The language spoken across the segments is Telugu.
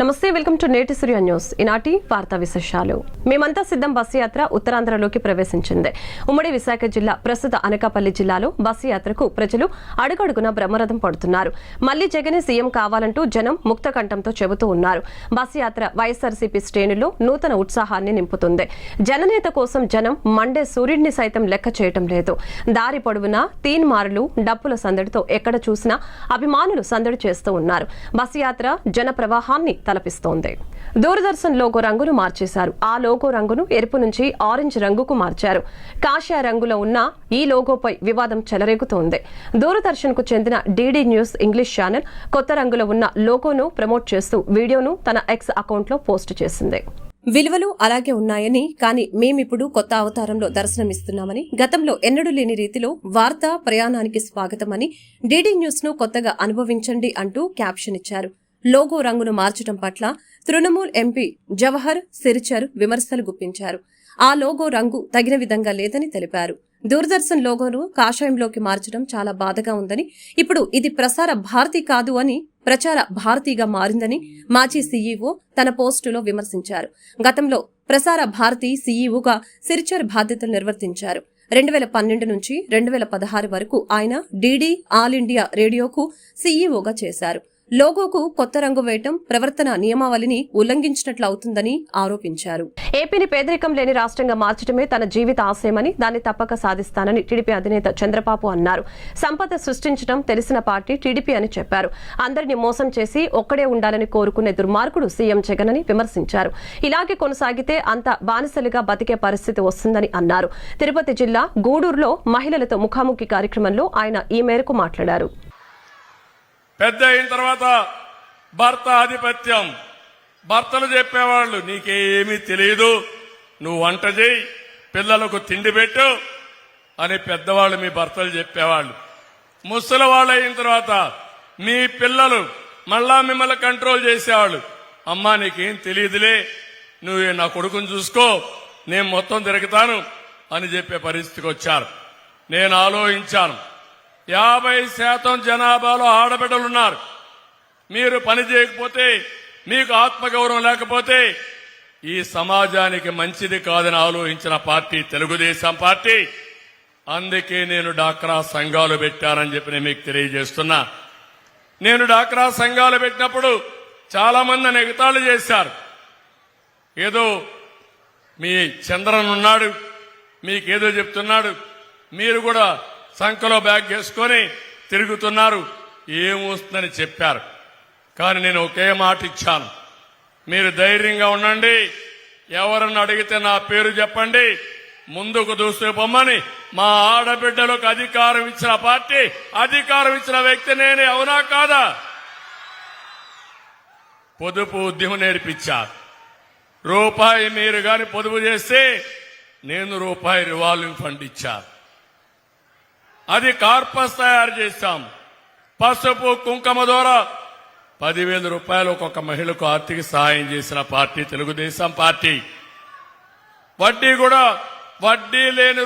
నమస్తే వెల్కమ్ టు నేటి సూర్య న్యూస్. ఈనాటి వార్తా విశేషాలు. మేమంతా సిద్ధం బస్సు యాత్ర ఉత్తరాంధ్రలోకి ప్రవేశించింది. ఉమ్మడి విశాఖ జిల్లా ప్రస్తుత అనకాపల్లి జిల్లాలో బస్సు యాత్రకు ప్రజలు అడుగడుగున బ్రహ్మరథం పడుతున్నారు. మళ్ళీ జగనే సీఎం కావాలంటూ జనం ముక్త కంఠంతో చెబుతూ ఉన్నారు. బస్సు యాత్ర వైఎస్ఆర్సీపీ శ్రేణుల్లో నూతన ఉత్సాహాన్ని నింపుతుంది. జననేత కోసం జనం మండే సూర్యుడిని సైతం లెక్క చేయటం లేదు. దారి పొడవునా తీన్ మారులు డప్పుల సందడితో ఎక్కడ చూసినా అభిమానులు సందడి చేస్తూ ఉన్నారు. బస్సు యాత్ర జన ప్రవాహాన్ని తలపిస్తోంది. దూరదర్శన్ లోగో రంగును మార్చేశారు. ఆ లోగో రంగును ఎరుపు నుంచి ఆరెంజ్ రంగుకు మార్చారు. కాషాయ రంగులో ఉన్న ఈ లోగోపై వివాదం చెలరేగుతోంది. దూరదర్శన్కు చెందిన డీడీ న్యూస్ ఇంగ్లీష్ ఛానల్ కొత్త రంగులో ఉన్న లోగోను ప్రమోట్ చేస్తూ వీడియోను తన ఎక్స్ అకౌంట్లో పోస్ట్ చేసింది. విలువలు అలాగే ఉన్నాయని కానీ మేమిప్పుడు కొత్త అవతారంలో దర్శనమిస్తున్నామని గతంలో ఎన్నడూ లేని రీతిలో వార్తా ప్రయాణానికి స్వాగతమని డీడీ న్యూస్ను కొత్తగా అనుభవించండి అంటూ క్యాప్షన్ ఇచ్చారు. లోగో రంగును మార్చడం పట్ల తృణమూల్ ఎంపీ జవహర్ సిరిచర్ విమర్శలు గుప్పించారు. ఆ లోగో రంగు తగిన విధంగా లేదని తెలిపారు. దూరదర్శన్ లోగోను కాషాయంలోకి మార్చడం చాలా బాధగా ఉందని ఇప్పుడు ఇది ప్రసార భారతి కాదు అని ప్రచార భారతిగా మారిందని మాజీ సీఈఓ తన పోస్టులో విమర్శించారు. గతంలో ప్రసార భారతి సీఈఓగా సిరిచర్ బాధ్యతలు నిర్వర్తించారు. రెండు వేల పన్నెండు నుంచి రెండు వేల పదహారు వరకు ఆయన డీడీ ఆల్ ఇండియా రేడియోకు సీఈఓగా చేశారు. లోగోకు కొత్త రంగు వేయటం ప్రవర్తన నియమావళిని ఉల్లంఘించినట్లు అవుతుందని ఆరోపించారు. ఏపీని పేదరికం లేని రాష్ట్రంగా మార్చడమే తన జీవిత ఆశయమని దాన్ని తప్పక సాధిస్తానని టీడీపీ అధినేత చంద్రబాబు అన్నారు. సంపద సృష్టించడం తెలిసిన పార్టీ టీడీపీ అని చెప్పారు. అందరినీ మోసం చేసి ఒక్కడే ఉండాలని కోరుకునే దుర్మార్గుడు సీఎం జగన్ అని విమర్శించారు. ఇలాగే కొనసాగితే అంత బానిసలుగా బతికే పరిస్థితి వస్తుందని అన్నారు. తిరుపతి జిల్లా గూడూరులో మహిళలతో ముఖాముఖి కార్యక్రమంలో ఆయన ఈ మేరకు మాట్లాడారు. పెద్ద అయిన తర్వాత భర్త ఆధిపత్యం. భర్తలు చెప్పేవాళ్ళు నీకేమీ తెలియదు నువ్వు వంట చేయి పిల్లలకు తిండి పెట్టు అని పెద్దవాళ్ళు మీ భర్తలు చెప్పేవాళ్ళు. ముసలి వాళ్ళు అయిన తర్వాత మీ పిల్లలు మళ్ళా మిమ్మల్ని కంట్రోల్ చేసేవాళ్ళు. అమ్మా నీకేం తెలియదులే నువ్వు నా కొడుకుని చూసుకో నేను మొత్తం తిరుగుతాను అని చెప్పే పరిస్థితికి వచ్చారు. నేను ఆలోచించాను. యాభై శాతం జనాభాలో ఆడబిడ్డలున్నారు మీరు పని చేయకపోతే మీకు ఆత్మగౌరవం లేకపోతే ఈ సమాజానికి మంచిది కాదని ఆలోచించిన పార్టీ తెలుగుదేశం పార్టీ. అందుకే నేను డాక్రా సంఘాలు పెట్టానని చెప్పి నేను మీకు తెలియజేస్తున్నా. నేను డాక్రా సంఘాలు పెట్టినప్పుడు చాలా మంది ఎగతాళి చేశారు. ఏదో మీ చంద్రన్ ఉన్నాడు మీకేదో చెప్తున్నాడు. మీరు కూడా సంఖలో బ్యాగ్ వేసుకొని తిరుగుతున్నారు. ఏమొస్తుందని చెప్పారు. కానీ నేను ఒకే మాట ఇచ్చాను. మీరు ధైర్యంగా ఉండండి. ఎవరన్నా అడిగితే నా పేరు చెప్పండి. ముందుకు దూసుకుపోమ్మని మా ఆడబిడ్డలకు అధికారం ఇచ్చిన పార్టీ అధికారం ఇచ్చిన వ్యక్తి నేనే అవునా కాదా? పొదుపు ఉద్యమం నేర్పించారు రూపాయి మీరు గాని పొదుపు చేస్తే నేను రూపాయి రివాల్వింగ్ ఫండ్ ఇచ్చాను అది కార్పస్ తయారు చేశాం. పసుపు కుంకుమ ద్వారా పదివేల రూపాయలు ఒక్కొక్క మహిళకు ఆర్థిక సహాయం చేసిన పార్టీ తెలుగుదేశం పార్టీ. వడ్డీ కూడా వడ్డీ లేని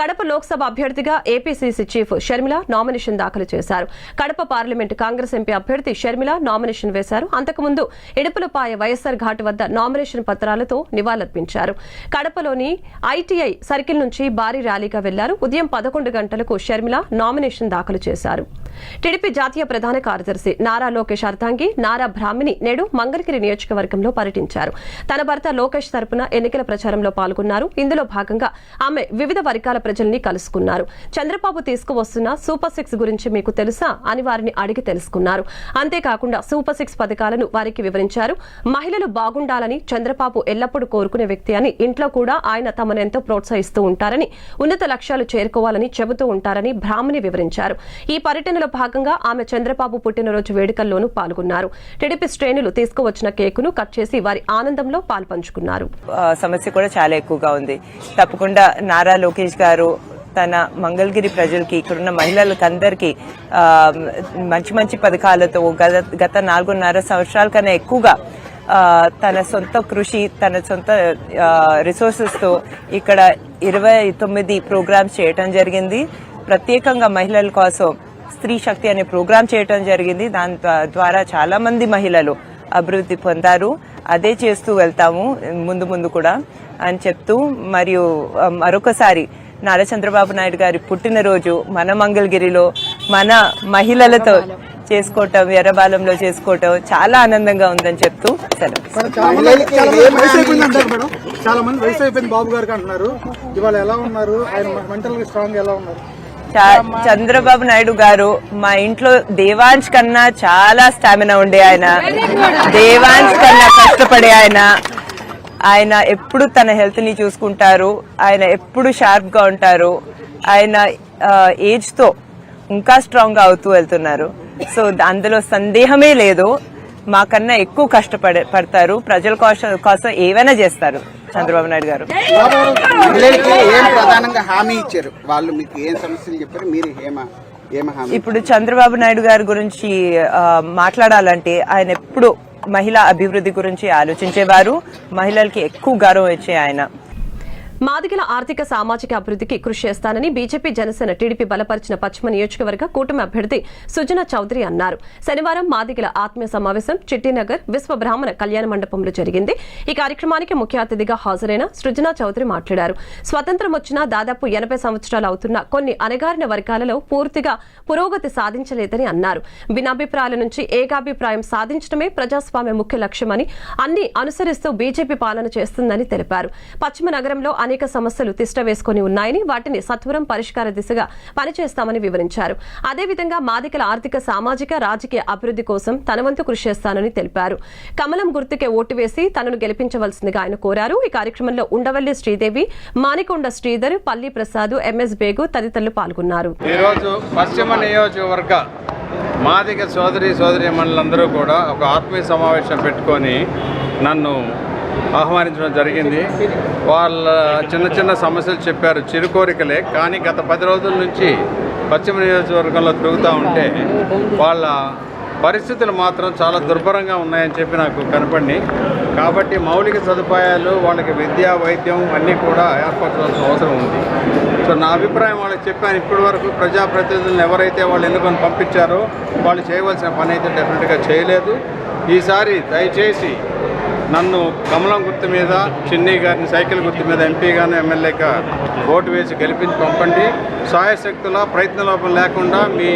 కడప లోక్సభ అభ్యర్థిగా ఏపీసీసీ చీఫ్ షర్మిల నామినేషన్ దాఖలు చేశారు. కడప పార్లమెంట్ కాంగ్రెస్ ఎంపీ అభ్యర్థి షర్మిల నామినేషన్ వేశారు. అంతకుముందు ఇడుపులపాయ వైఎస్సార్ ఘాట్ వద్ద నామినేషన్ పత్రాలతో నివాళులర్పించారు. కడపలోని ఐటీఐ సర్కిల్ నుంచి భారీ ర్యాలీగా వెళ్ళారు. ఉదయం పదకొండు గంటలకు షర్మిల నామినేషన్ దాఖలు చేశారు. టీడీపీ జాతీయ ప్రధాన కార్యదర్శి నారా లోకేష్ అర్ధాంగి నారా బ్రాహ్మిణి నేడు మంగళగిరి నియోజకవర్గంలో పర్యటించారు. తన భర్త లోకేష్ తరపున ఎన్నికల ప్రచారంలో పాల్గొన్నారు. ఇందులో భాగంగా ఆమె వివిధ వర్గాల ప్రజల్ని కలుసుకున్నారు. చంద్రబాబు తీసుకువస్తున్న సూపర్ సిక్స్ గురించి మీకు తెలుసా అని వారిని అడిగి తెలుసుకున్నారు. అంతేకాకుండా సూపర్ సిక్స్ పథకాలను వారికి వివరించారు. మహిళలు బాగుండాలని చంద్రబాబు ఎల్లప్పుడూ కోరుకునే వ్యక్తి అని ఇంట్లో కూడా ఆయన తమనెంతో ప్రోత్సహిస్తూ ఉంటారని ఉన్నత లక్ష్యాలు చేరుకోవాలని చెబుతూ ఉంటారని బ్రాహ్మణి వివరించారు. ఈ పర్యటనలో భాగంగా ఆమె చంద్రబాబు పుట్టినరోజు వేడుకల్లోనూ పాల్గొన్నారు. టీడీపీ శ్రేణులు తీసుకువచ్చిన కేకును కట్ చేసి వారి ఆనందంలో పాల్పంచుకున్నారు. సమస్య కూడా చాలా ఎక్కువగా ఉంది. తప్పకుండా నారా లోకేష్ గారు తన మంగళగిరి ప్రజలకి ఇక్కడున్న మహిళలకందరికీ మంచి మంచి పథకాలతో గత గత నాలుగున్నర సంవత్సరాల కన్నా ఎక్కువగా తన సొంత కృషి తన సొంత రిసోర్సెస్తో ఇక్కడ ఇరవై తొమ్మిది ప్రోగ్రామ్స్ చేయటం జరిగింది. ప్రత్యేకంగా మహిళల కోసం స్త్రీ శక్తి అనే ప్రోగ్రామ్ చేయటం జరిగింది. దాని ద్వా- ద్వారా చాలా మంది మహిళలు అభివృద్ధి పొందారు. అదే చేస్తూ వెళ్తాము ముందు ముందు కూడా అని చెప్తూ మరియు మరొకసారి నారా చంద్రబాబు నాయుడు గారి పుట్టినరోజు మన మంగళగిరిలో మన మహిళలతో చేసుకోవటం ఎర్రబాలంలో చేసుకోవటం చాలా ఆనందంగా ఉందని చెప్తూ చాలా మంది వయసు అయిపోయింది బాబు గారికి అంటున్నారు. ఇవాళ ఎలా ఉన్నారు? ఆయన మెంటల్ స్ట్రాంగ్ ఎలా ఉన్నారు? చంద్రబాబు నాయుడు గారు మా ఇంట్లో దేవాంశ్ కన్నా చాలా స్టామినా ఉండే ఆయన. దేవాంశ్ కన్నా కష్టపడే ఆయన. ఆయన ఎప్పుడు తన హెల్త్ని చూసుకుంటారు. ఆయన ఎప్పుడు షార్ప్గా ఉంటారు. ఆయన ఏజ్తో ఇంకా స్ట్రాంగ్గా అవుతూ వెళ్తున్నారు. సో అందులో సందేహమే లేదు. మాకన్నా ఎక్కువ కష్టపడే పడతారు. ప్రజల కోసం కోసం ఏవైనా చేస్తారు. చంద్రబాబు నాయుడు గారు. ఏం ప్రధానంగా హామీ ఇచ్చారు? వాళ్ళు మీకు ఏం సమస్యలు చెప్పారు? మీరు ఏమ ఇప్పుడు చంద్రబాబు నాయుడు గారి గురించి మాట్లాడాలంటే ఆయన ఎప్పుడు మహిళా అభివృద్ధి గురించి ఆలోచించేవారు. మహిళలకి ఎక్కువ గౌరవం ఇచ్చే ఆయన. మాదిగల ఆర్థిక సామాజిక అభివృద్ధికి కృషి చేస్తానని బీజేపీ జనసేన టీడీపీ బలపరిచిన పశ్చిమ నియోజకవర్గ కూటమి అభ్యర్థి సుజన చౌదరి అన్నారు. శనివారం మాదిగల ఆత్మీయ సమావేశం చిట్టినగర్ విశ్వ బ్రాహ్మణ కళ్యాణ మండపంలో జరిగింది. ఈ కార్యక్రమానికి ముఖ్య అతిథిగా హాజరైన సృజన చౌదరి మాట్లాడారు. స్వతంత్రం వచ్చిన దాదాపు ఎనభై సంవత్సరాలు అవుతున్న కొన్ని అణగారిన వర్గాలలో పూర్తిగా పురోగతి సాధించలేదని అన్నారు. భిన్నాభిప్రాయాల నుంచి ఏకాభిప్రాయం సాధించడమే ప్రజాస్వామ్య ముఖ్య లక్ష్యమని అన్ని అనుసరిస్తూ బీజేపీ పాలన చేస్తుందని తెలిపారు. పశ్చిమ నగరంలో అనేక సమస్యలు తిష్ట వేసుకుని ఉన్నాయని వాటిని సత్వరం పరిష్కార దిశగా పనిచేస్తామని వివరించారు. అదేవిధంగా మాదికల ఆర్థిక సామాజిక రాజకీయ అభివృద్ధి కోసం తన వంతు కృషి చేస్తానని తెలిపారు. కమలం గుర్తుకే ఓటు వేసి తనను గెలిపించవలసిందిగా ఆయన కోరారు. ఈ కార్యక్రమంలో ఉండవల్లి శ్రీదేవి మానికొండ శ్రీధర్ పల్లి ప్రసాద్ ఎంఎస్ బేగు తదితరులు పాల్గొన్నారు. ఈరోజు పశ్చిమ నియోజకవర్గ సోదరి సోదరి మండలందరూ కూడా ఒక ఆత్మీయ సమావేశం పెట్టుకొని నన్ను ఆహ్వానించడం జరిగింది. వాళ్ళ చిన్న చిన్న సమస్యలు చెప్పారు చిరు కోరికలే కానీ గత పది రోజుల నుంచి పశ్చిమ నియోజకవర్గంలో తిరుగుతూ ఉంటే వాళ్ళ పరిస్థితులు మాత్రం చాలా దుర్భరంగా ఉన్నాయని చెప్పి నాకు కనపడి కాబట్టి మౌలిక సదుపాయాలు వాళ్ళకి విద్య వైద్యం అన్నీ కూడా ఏర్పరచాల్సిన అవసరం ఉంది. సో నా అభిప్రాయం వాళ్ళకి చెప్పాను. ఇప్పటి వరకు ప్రజాప్రతినిధులను ఎవరైతే వాళ్ళు ఎన్నుకొని పంపించారో వాళ్ళు చేయవలసిన పని అయితే డెఫినెట్గా చేయలేదు. ఈసారి దయచేసి నన్ను కమలం గుర్తు మీద చిన్ని గారిని సైకిల్ గుర్తు మీద ఎంపీగాను ఎమ్మెల్యేగా ఓటు వేసి గెలిపించి పంపండి. సాయశక్తుల ప్రయత్న లోపం లేకుండా మీ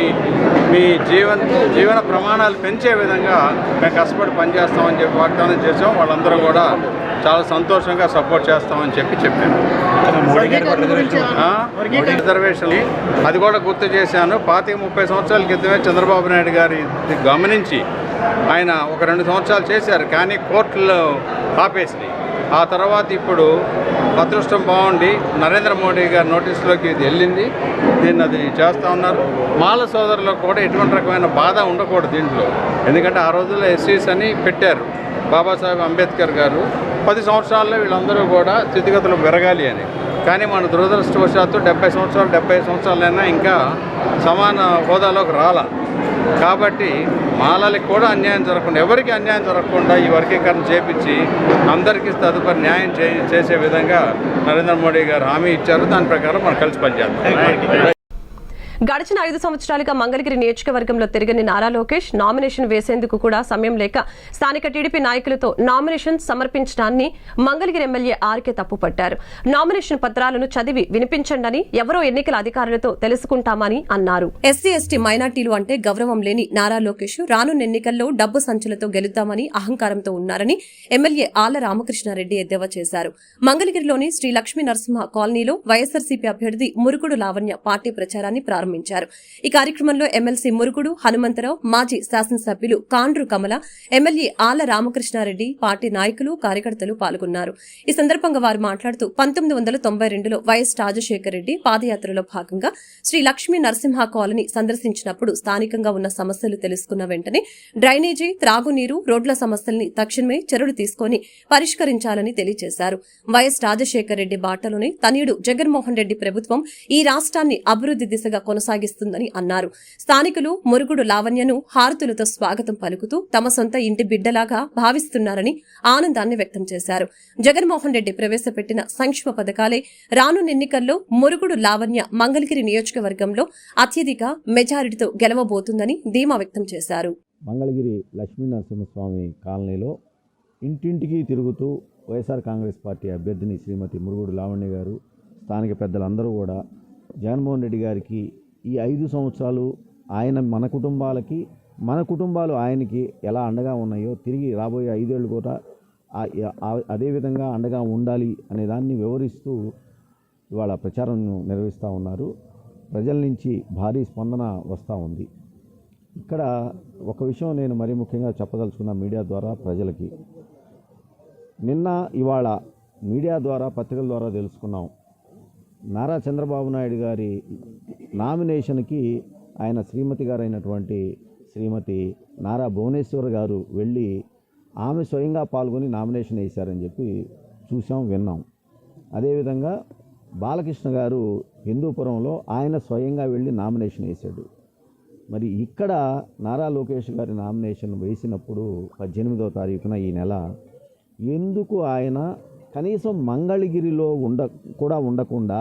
మీ జీవన జీవన ప్రమాణాలు పెంచే విధంగా మేము కష్టపడి పనిచేస్తామని చెప్పి వాగ్దానం చేసాం వాళ్ళందరూ కూడా చాలా సంతోషంగా సపోర్ట్ చేస్తామని చెప్పి చెప్పాను? రిజర్వేషన్ అది కూడా గుర్తు చేశాను. పాతిక ముప్పై సంవత్సరాల క్రితమే చంద్రబాబు నాయుడు గారి గమనించి ఆయన ఒక రెండు సంవత్సరాలు చేశారు కానీ కోర్టులో ఆపేసి ఆ తర్వాత ఇప్పుడు అదృష్టం బాగుండి నరేంద్ర మోడీ గారి నోటీసులోకి ఇది వెళ్ళింది. దీన్ని అది చేస్తూ ఉన్నారు. మాల సోదరులకు కూడా ఎటువంటి రకమైన బాధ ఉండకూడదు దీంట్లో. ఎందుకంటే ఆ రోజుల్లో ఎస్సీస్ అని పెట్టారు బాబాసాహెబ్ అంబేద్కర్ గారు. పది సంవత్సరాల్లో వీళ్ళందరూ కూడా స్థితిగతులు పెరగాలి అని. కానీ మన దురదృష్టవశాత్తు డెబ్బై సంవత్సరాలు డెబ్బై సంవత్సరాలైనా ఇంకా సమాన హోదాలోకి రాల. కాబట్టి మాలలకి కూడా అన్యాయం జరగకుండా ఎవరికి అన్యాయం జరగకుండా ఈ వర్గీకరణ చేపించి అందరికీ తదుపరి న్యాయం చే చేసే విధంగా నరేంద్ర మోడీ గారు హామీ ఇచ్చారు. దాని ప్రకారం మనం కలిసి పనిచేద్దాం. గడిచిన ఐదు సంవత్సరాలుగా మంగళగిరి నియోజకవర్గంలో తిరగని నారా లోకేష్ నామినేషన్ వేసేందుకు కూడా సమయం లేక స్థానిక టీడీపీ నాయకులతో నామినేషన్ సమర్పించడాన్ని మంగళగిరి ఎమ్మెల్యే ఆర్కే తప్పుపట్టారు. నామినేషన్ పత్రాలను చదివి వినిపించండని ఎవరో ఎన్నికల అధికారులతో తెలుసుకుంటామని అన్నారు. ఎస్సీ ఎస్టీ మైనార్టీలు అంటే గౌరవం లేని నారా లోకేష్ రానున్న ఎన్నికల్లో డబ్బు సంచులతో గెలుద్దామని అహంకారంతో ఉన్నారని ఎమ్మెల్యే ఆళ్ళ రామకృష్ణారెడ్డి ఎద్దేవా చేశారు. మంగళగిరిలోని శ్రీ లక్ష్మీ నరసింహ కాలనీలో వైఎస్సార్సీపీ అభ్యర్థి మురుగుడు లావణ్య పార్టీ ప్రచారాన్ని ప్రారంభించారు ఈ కార్యక్రమంలో ఎమ్మెల్సీ మురుగుడు హనుమంతరావు మాజీ శాసనసభ్యులు కాండ్రు కమల ఎమ్మెల్యే ఆల రామకృష్ణారెడ్డి పార్టీ నాయకులు కార్యకర్తలు పాల్గొన్నారు. ఈ సందర్భంగా వారు మాట్లాడుతూ పంతొమ్మిది వందల తొంభై రెండులో వైఎస్ రాజశేఖర రెడ్డి పాదయాత్రలో భాగంగా శ్రీ లక్ష్మీ నరసింహ కాలనీ సందర్శించినప్పుడు స్థానికంగా ఉన్న సమస్యలు తెలుసుకున్న వెంటనే డ్రైనేజీ త్రాగునీరు రోడ్ల సమస్యల్ని తక్షణమే చర్యలు తీసుకొని పరిష్కరించాలని తెలియజేశారు. వైఎస్ రాజశేఖర రెడ్డి బాటలోనే తనయుడు జగన్మోహన్ రెడ్డి ప్రభుత్వం ఈ రాష్ట్రాన్ని అభివృద్ధి దిశగా కొనసాగిస్తుందని అన్నారు. స్థానికులు మురుగుడు లావణ్యను హారతులతో స్వాగతం పలుకుతూ తమ సొంత ఇంటి బిడ్డలాగా భావిస్తున్నారని ఆనందాన్ని వ్యక్తం చేశారు. జగన్మోహన్ రెడ్డి ప్రవేశపెట్టిన సంక్షేమ పథకాలే రానున్న ఎన్నికల్లో మురుగుడు లావణ్య మంగళగిరి నియోజకవర్గంలో అత్యధిక మెజారిటీతో గెలవబోతుందని ధీమా వ్యక్తం చేశారు. మంగళగిరి లక్ష్మీనరసింహస్వామి కాలనీలో ఇంటింటికి తిరుగుతూ వైఎస్ఆర్ కాంగ్రెస్ పార్టీ అభ్యర్థిని శ్రీమతి మురుగుడు లావణ్య గారు స్థానిక పెద్దలందరూ కూడా జగన్మోహన్ రెడ్డి గారికి ఈ ఐదు సంవత్సరాలు ఆయన మన కుటుంబాలకి మన కుటుంబాలు ఆయనకి ఎలా అండగా ఉన్నాయో తిరిగి రాబోయే ఐదేళ్ళు కూడా అదేవిధంగా అండగా ఉండాలి అనే దాన్ని వివరిస్తూ ఇవాళ ప్రచారం నిర్వహిస్తూ ఉన్నారు. ప్రజల నుంచి భారీ స్పందన వస్తూ ఉంది. ఇక్కడ ఒక విషయం నేను మరీ ముఖ్యంగా చెప్పదలుచుకున్న మీడియా ద్వారా ప్రజలకి. నిన్న ఇవాళ మీడియా ద్వారా పత్రికల ద్వారా తెలుసుకున్నాం. నారా చంద్రబాబు నాయుడు గారి నామినేషన్కి ఆయన శ్రీమతి గారైనటువంటి శ్రీమతి నారా భువనేశ్వర్ గారు వెళ్ళి ఆమె స్వయంగా పాల్గొని నామినేషన్ వేశారని చెప్పి చూసాం విన్నాం. అదేవిధంగా బాలకృష్ణ గారు హిందూపురంలో ఆయన స్వయంగా వెళ్ళి నామినేషన్ వేశాడు. మరి ఇక్కడ నారా లోకేష్ గారి నామినేషన్ వేసినప్పుడు పద్దెనిమిదవ తారీఖున ఈ నెల ఎందుకు ఆయన కనీసం మంగళగిరిలో ఉండ కూడా ఉండకుండా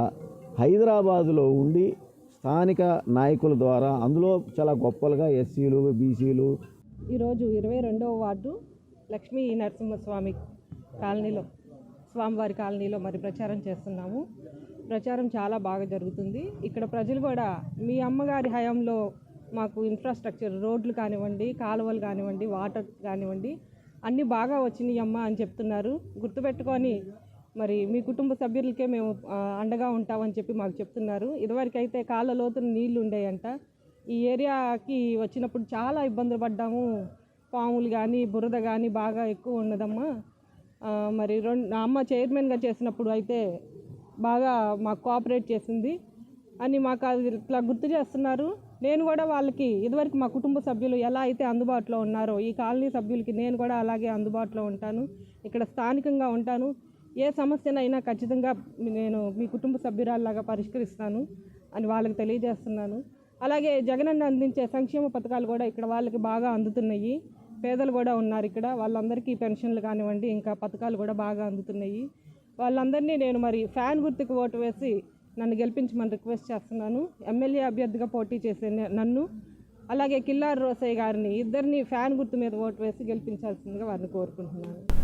హైదరాబాదులో ఉండి స్థానిక నాయకుల ద్వారా అందులో చాలా గొప్పలుగా ఎస్సీలు బీసీలు ఈరోజు ఇరవై రెండవ వార్డు లక్ష్మీ నరసింహస్వామి కాలనీలో స్వామివారి కాలనీలో మరి ప్రచారం చేస్తున్నాము. ప్రచారం చాలా బాగా జరుగుతుంది. ఇక్కడ ప్రజలు కూడా మీ అమ్మగారి హయాంలో మాకు ఇన్ఫ్రాస్ట్రక్చర్ రోడ్లు కానివ్వండి కాలువలు కానివ్వండి వాటర్ కానివ్వండి అన్నీ బాగా వచ్చినాయి అమ్మ అని చెప్తున్నారు. గుర్తుపెట్టుకొని మరి మీ కుటుంబ సభ్యులకే మేము అండగా ఉంటామని చెప్పి మాకు చెప్తున్నారు. ఇదివరకైతే కాళ్ళ లోతున నీళ్ళు ఉండేయంట. ఈ ఏరియాకి వచ్చినప్పుడు చాలా ఇబ్బందులు పడ్డాము. పాములు కానీ బురద కానీ బాగా ఎక్కువ ఉన్నదమ్మా. మరి రెండు నా అమ్మ చైర్మన్గా చేసినప్పుడు అయితే బాగా మాకు కోఆపరేట్ చేసింది. అని మాకు అది ఇట్లా గుర్తు చేస్తున్నారు. నేను కూడా వాళ్ళకి ఇదివరకు మా కుటుంబ సభ్యులు ఎలా అయితే అందుబాటులో ఉన్నారో ఈ కాలనీ సభ్యులకి నేను కూడా అలాగే అందుబాటులో ఉంటాను ఇక్కడ స్థానికంగా ఉంటాను. ఏ సమస్యనైనా ఖచ్చితంగా నేను మీ కుటుంబ సభ్యురాల్లాగా పరిష్కరిస్తాను అని వాళ్ళకి తెలియజేస్తున్నాను. అలాగే జగనన్న అందించే సంక్షేమ పథకాలు కూడా ఇక్కడ వాళ్ళకి బాగా అందుతున్నాయి. పేదలు కూడా ఉన్నారు ఇక్కడ. వాళ్ళందరికీ పెన్షన్లు కానివ్వండి ఇంకా పథకాలు కూడా బాగా అందుతున్నాయి. వాళ్ళందరినీ నేను మరి ఫ్యాన్ గుర్తుకు ఓటు వేసి నన్ను గెలిపించమని రిక్వెస్ట్ చేస్తున్నాను. ఎమ్మెల్యే అభ్యర్థిగా పోటీ చేసే నన్ను అలాగే కిల్లార్ రోసయ్య గారిని ఇద్దరిని ఫ్యాన్ గుర్తు మీద ఓటు వేసి గెలిపించాల్సిందిగా వారిని కోరుకుంటున్నాను.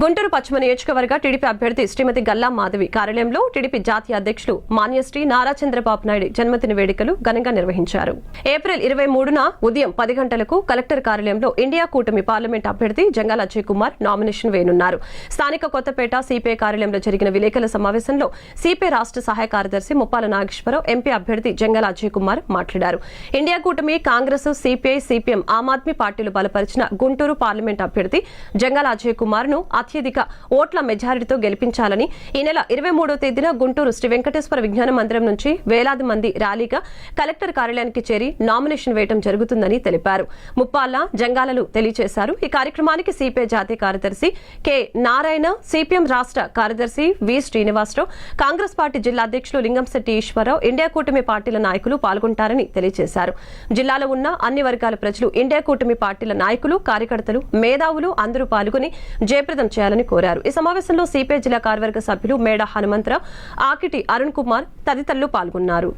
గుంటూరు పశ్చిమ నియోజకవర్గ టీడీపీ అభ్యర్థి శ్రీమతి గల్లా మాధవి కార్యాలయంలో టీడీపీ జాతీయ అధ్యక్షులు మాన్యశ్రీ నారా చంద్రబాబు నాయుడు జన్మదిన వేడుకలు ఘనంగా నిర్వహించారు. ఏప్రిల్ ఇరవై మూడున ఉదయం పది గంటలకు కలెక్టర్ కార్యాలయంలో ఇండియా కూటమి పార్లమెంట్ అభ్యర్థి జంగాల అజయ్ కుమార్ నామినేషన్ వేయనున్నారు. స్థానిక కొత్తపేట సిపిఐ కార్యాలయంలో జరిగిన విలేకరుల సమావేశంలో సిపిఐ రాష్ట్ర సహాయ కార్యదర్శి ముప్పాల నాగేశ్వరరావు ఎంపీ అభ్యర్థి జంగాల అజయ్ కుమార్ మాట్లాడారు. ఇండియా కూటమి కాంగ్రెస్ సిపిఐ సిపిఎం ఆమ్ ఆద్మీ పార్టీలు బలపరిచిన గుంటూరు పార్లమెంట్ అభ్యర్థి జంగాల అజయ్ కుమార్ను అత్యధిక ఓట్ల మెజారిటీతో గెలిపించాలని ఈ నెల ఇరవై మూడో తేదీన గుంటూరు శ్రీ వెంకటేశ్వర విజ్ఞాన మందిరం నుంచి వేలాది మంది ర్యాలీగా కలెక్టర్ కార్యాలయానికి చేరి నామినేషన్ వేయడం జరుగుతుందని తెలిపారు. ముప్పాళ్ళ జంగాలలు తెలియజేశారు ఈ కార్యక్రమానికి సిపిఐ జాతీయ కార్యదర్శి కె నారాయణ సిపిఎం రాష్ట్ర కార్యదర్శి వి శ్రీనివాసరావు కాంగ్రెస్ పార్టీ జిల్లా అధ్యక్షులు లింగంశెట్టి ఈశ్వరరావు ఇండియా కూటమి పార్టీల నాయకులు పాల్గొంటారని తెలియజేశారు జిల్లాలో ఉన్న అన్ని వర్గాల ప్రజలు ఇండియా కూటమి పార్టీల నాయకులు కార్యకర్తలు మేధావులు అందరూ పాల్గొని జయప్రదం చేయాలని కోరారు. ఈ సమావేశంలో సిపిఐ జిల్లా కార్యవర్గ సభ్యులు మేడ హనుమంతరావు ఆకిటి అరుణ్ కుమార్ తదితరులు పాల్గొన్నారు.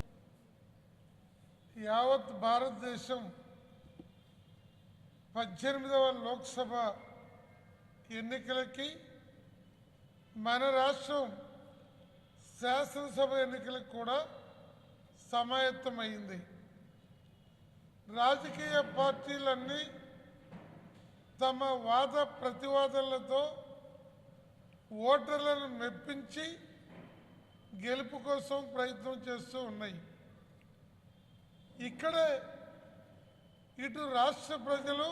యావత్ భారతదేశం పద్దెనిమిదవ లోక్సభ ఎన్నికలకి మన రాష్ట్రం శాసనసభ ఎన్నికలకు కూడా సమాయత్తమైంది. రాజకీయ పార్టీలన్నీ తమ వాద ప్రతివాదనలతో ఓటర్లను మెప్పించి గెలుపు కోసం ప్రయత్నం చేస్తూ ఉన్నాయి. ఇక్కడే ఇటు రాష్ట్ర ప్రజలు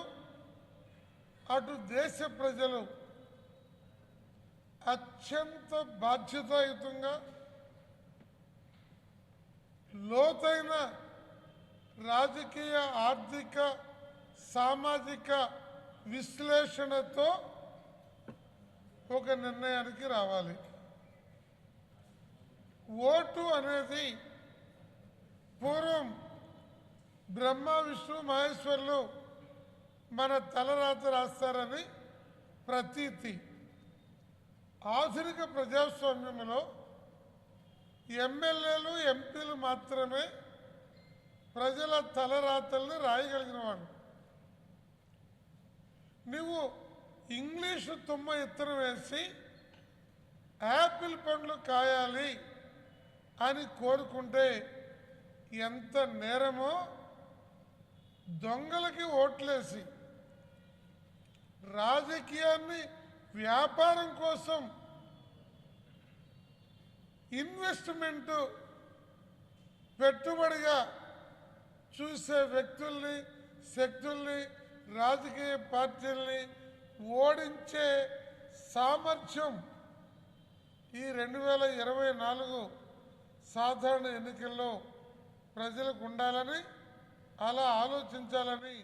అటు దేశ ప్రజలు అత్యంత బాధ్యతాయుతంగా లోతైన రాజకీయ ఆర్థిక సామాజిక విశ్లేషణతో ఒక నిర్ణయానికి రావాలి. ఓటు అనేది పూర్వం బ్రహ్మ విష్ణు మహేశ్వరులు మన తలరాత రాస్తారని ప్రతీతి. ఆధునిక ప్రజాస్వామ్యంలో ఎమ్మెల్యేలు ఎంపీలు మాత్రమే ప్రజల తలరాతల్ని రాయగలిగిన వాడు నువ్వు ఇంగ్లీషు తుమ్మ ఇత్తనం వేసి యాపిల్ పండ్లు కాయాలి అని కోరుకుంటే ఎంత నేరమో దొంగలకి ఓట్లేసి రాజకీయాన్ని వ్యాపారం కోసం ఇన్వెస్ట్మెంట్ పెట్టుబడిగా చూసే వ్యక్తుల్ని శక్తుల్ని రాజకీయ పార్టీల్ని ఓడించే సామర్థ్యం ఈ రెండు వేల ఇరవై నాలుగు సాధారణ ఎన్నికల్లో ప్రజలకు ఉండాలని అలా ఆలోచించాలని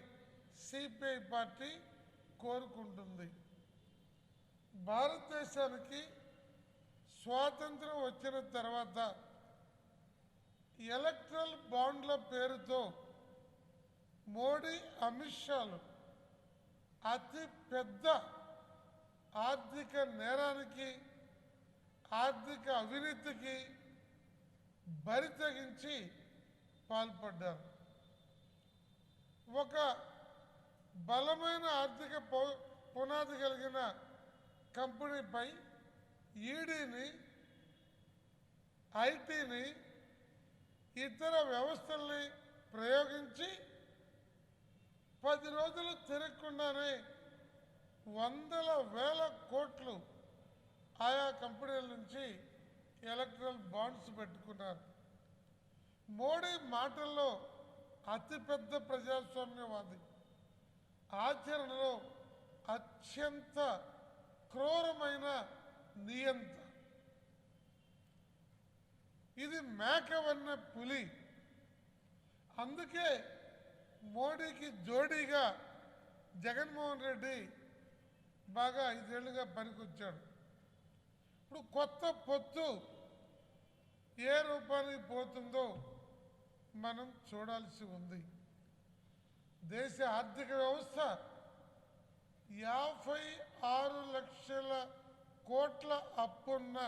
సిపిఐ పార్టీ కోరుకుంటుంది. భారతదేశానికి స్వాతంత్రం వచ్చిన తర్వాత ఎలక్ట్రల్ బాండ్ల పేరుతో మోడీ అమిత్ షాలు అతి పెద్ద ఆర్థిక నేరానికి ఆర్థిక అవినీతికి బరి తెగించి పాల్పడ్డారు. ఒక బలమైన ఆర్థిక పౌ- పునాది కలిగిన కంపెనీపై ఈడీని ఐటీని ఇతర వ్యవస్థల్ని ప్రయోగించి పది రోజులు తిరగకుండానే వందల వేల కోట్లు ఆయా కంపెనీల నుంచి ఎలక్ట్రల్ బాండ్స్ పెట్టుకున్నారు. మోడీ మాటల్లో అతిపెద్ద ప్రజాస్వామ్యవాది. ఆచరణలో అత్యంత క్రూరమైన నియంత. ఇది మేకవన్న పులి. అందుకే మోడీకి జోడీగా జగన్మోహన్ రెడ్డి బాగా ఐదేళ్ళుగా పనికొచ్చాడు. ఇప్పుడు కొత్త పొత్తు ఏ రూపానికి పోతుందో మనం చూడాల్సి ఉంది. దేశ ఆర్థిక వ్యవస్థ యాభై ఆరు లక్షల కోట్ల అప్పున్న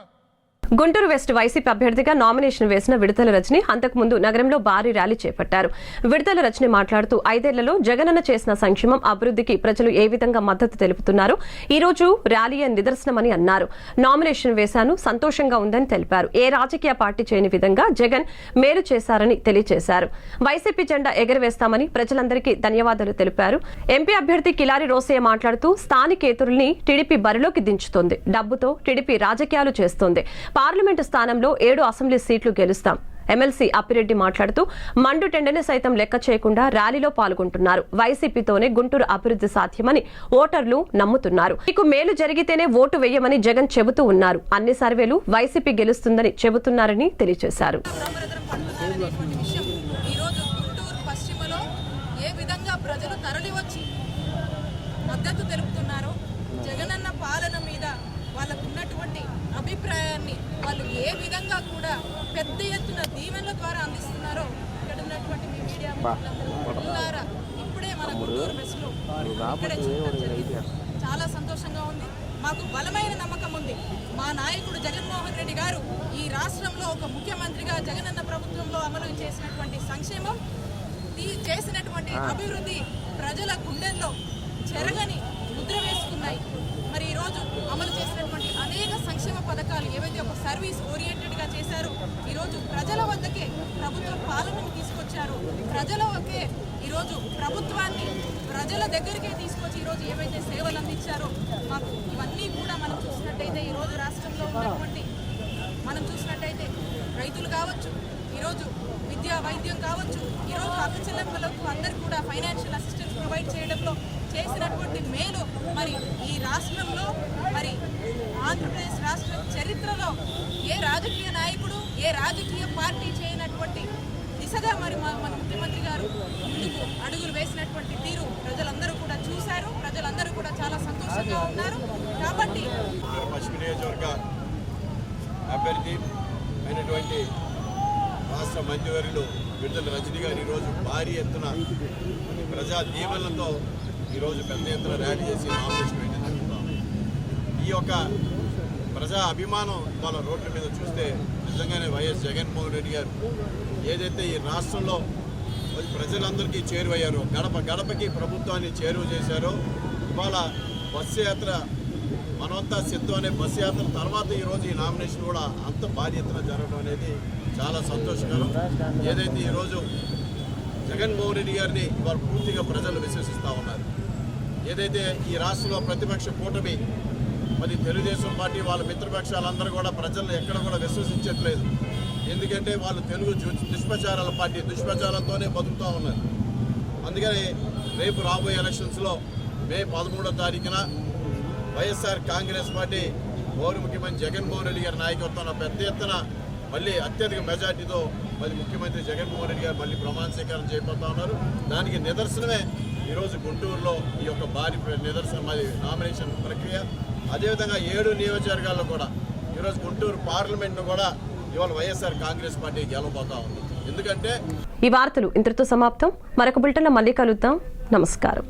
గుంటూరు వెస్ట్ వైసీపీ అభ్యర్థిగా నామినేషన్ వేసిన విడతల రజని అంతకుముందు నగరంలో భారీ ర్యాలీ చేపట్టారు. విడతల రజని మాట్లాడుతూ ఐదేళ్ళలో జగనన్న చేసిన సంక్షేమం అభివృద్ధికి ప్రజలు ఏ విధంగా మద్దతు తెలుపుతున్నారు? ఈ రోజు ర్యాలీ నిదర్శనమని అన్నారు. నామినేషన్ వేశాను సంతోషంగా ఉందని తెలిపారు. ఏ రాజకీయ పార్టీ చేయని విధంగా జగన్ మేలు చేశారని తెలియజేశారు వైసీపీ జెండా ఎగరవేస్తామని ప్రజలందరికీ ధన్యవాదాలు తెలిపారు. ఎంపీ అభ్యర్థి కిలారి రోసయ్య మాట్లాడుతూ స్థానికేతరుల్ని టీడీపీ బరిలోకి దించుతోంది. డబ్బుతో టీడీపీ రాజకీయాలు చేస్తోంది. పార్లమెంటు స్థానంలో ఏడు అసెంబ్లీ సీట్లు గెలుస్తాం. ఎమ్మెల్సీ అప్పిరెడ్డి మాట్లాడుతూ మండు టెండని సైతం లెక్క చేయకుండా ర్యాలీలో పాల్గొంటున్నారు. వైసీపీతోనే గుంటూరు అభివృద్ధి సాధ్యమని ఓటర్లు నమ్ముతున్నారు. మీకు మేలు జరిగితేనే ఓటు వేయమని జగన్ చెబుతూ ఉన్నారు. అన్ని సర్వేలు వైసీపీ గెలుస్తుందని చెబుతున్నారని తెలియజేశారు బ్రహ్మరథం పడుతున్నారనేటువంటి విషయం ఈరోజు గుంటూరు పశ్చిమలో ఏ విధంగా ప్రజలు తరలివచ్చి మద్దతు తెలుపుతున్నారో జగనన్న పాలన మీద వాళ్ళకు ఉన్నటువంటి అభిప్రాయాన్ని వాళ్ళు ఏ విధంగా కూడా పెద్ద ఎత్తున దీవెనల ద్వారా అందిస్తున్నారో ఇక్కడ ఉన్నటువంటి మీ మీడియా మిత్రులందరూ పిల్లారా ఇప్పుడే మన గుంటూరు బస్సులో ఇక్కడే చూడటం జరిగింది. చాలా సంతోషంగా ఉంది. మాకు బలమైన నమ్మకం ఉంది. మా నాయకుడు జగన్మోహన్ రెడ్డి గారు ఈ రాష్ట్రంలో ఒక ముఖ్యమంత్రిగా జగనన్న ప్రభుత్వంలో అమలు చేసినటువంటి సంక్షేమం చేసినటువంటి అభివృద్ధి ప్రజల గుండెల్లో చెరగని ముద్ర వేసుకున్నాయి. మరి ఈరోజు అమలు చేసినటువంటి పథకాలు ఏవైతే ఒక సర్వీస్ ఓరియంటెడ్గా చేశారో ఈరోజు ప్రజల వద్దకే ప్రభుత్వ పాలనను తీసుకొచ్చారు. ప్రజల ఒకే ఈరోజు ప్రభుత్వాన్ని ప్రజల దగ్గరికే తీసుకొచ్చి ఈరోజు ఏవైతే సేవలు అందించారో మాకు ఇవన్నీ కూడా మనం చూసినట్టయితే ఈరోజు రాష్ట్రంలో ఉన్నటువంటి మనం చూసినట్టయితే రైతులు కావచ్చు ఈరోజు విద్య వైద్యం కావచ్చు ఈరోజు అక్క చెల్లెమ్మలకు అందరు కూడా ఫైనాన్షియల్ అసిస్టెన్స్ ప్రొవైడ్ చేయడంలో చేసినటువంటి మేలు మరి ఈ రాష్ట్రంలో మరి ఆంధ్రప్రదేశ్ రాష్ట్ర చరిత్రలో ఏ రాజకీయ నాయకుడు ఏ రాజకీయ పార్టీ చేయనటువంటి దిశగా మరి మా మన ముఖ్యమంత్రి గారు ముందుకు అడుగులు వేసినటువంటి తీరు ప్రజలందరూ కూడా చూశారు ప్రజలందరూ కూడా చాలా సంతోషంగా ఉన్నారు కాబట్టి పశ్చిమ నియోజకవర్గ అభ్యర్థి అయినటువంటి రాష్ట్ర మంత్రివర్యులు విడుదల గారు ఈరోజు భారీ ఎత్తున ప్రజా దీవెనలతో ఈరోజు పెద్ద ఎత్తున ర్యాలీ చేసి నామినేషన్ వేయడం జరుగుతాం ఈ యొక్క ప్రజా అభిమానం వాళ్ళ రోడ్ల మీద చూస్తే నిజంగానే వైఎస్ జగన్మోహన్ రెడ్డి గారు ఏదైతే ఈ రాష్ట్రంలో ప్రజలందరికీ చేరువయ్యారో గడప గడపకి ప్రభుత్వాన్ని చేరువ చేశారో ఇవాళ బస్సు యాత్ర మనవంతా సిద్ధం అనే బస్సు యాత్ర తర్వాత ఈరోజు ఈ నామినేషన్ కూడా అంత భారీ ఎత్తున జరగడం అనేది చాలా సంతోషకరం. ఏదైతే ఈరోజు జగన్మోహన్ రెడ్డి గారిని వారు పూర్తిగా ప్రజలు విశ్వసిస్తూ ఉన్నారు. ఏదైతే ఈ రాష్ట్రంలో ప్రతిపక్ష కూటమి మరి తెలుగుదేశం పార్టీ వాళ్ళ మిత్రపక్షాలందరూ కూడా ప్రజలను ఎక్కడ కూడా విశ్వసించట్లేదు. ఎందుకంటే వాళ్ళు తెలుగు దుష్ప్రచారాల పార్టీ దుష్ప్రచారంతోనే బతుకుతూ ఉన్నారు. అందుకని రేపు రాబోయే ఎలక్షన్స్లో మే పదమూడో తారీఖున వైఎస్ఆర్ కాంగ్రెస్ పార్టీ గౌరవ ముఖ్యమంత్రి జగన్మోహన్ రెడ్డి గారి నాయకత్వంలో పెద్ద ఎత్తున మళ్ళీ అత్యధిక మెజార్టీతో మరి ముఖ్యమంత్రి జగన్మోహన్ రెడ్డి గారు మళ్ళీ ప్రమాణ స్వీకారం చేయబోతా ఉన్నారు. దానికి నిదర్శనమే ఈరోజు గుంటూరులో ఈ యొక్క భారీ నిదర్శనం మరి నామినేషన్ ప్రక్రియ. అదేవిధంగా ఏడు నియోజకవర్గాల్లో కూడా ఈరోజు గుంటూరు పార్లమెంట్ను కూడా ఇవాళ వైఎస్ఆర్ కాంగ్రెస్ పార్టీ గెలవబోతా ఉంది. ఎందుకంటే ఈ వార్తలు ఇంతటితో సమాప్తం. మరొక బులెటిన్లో మళ్ళీ కలుద్దాం. నమస్కారం.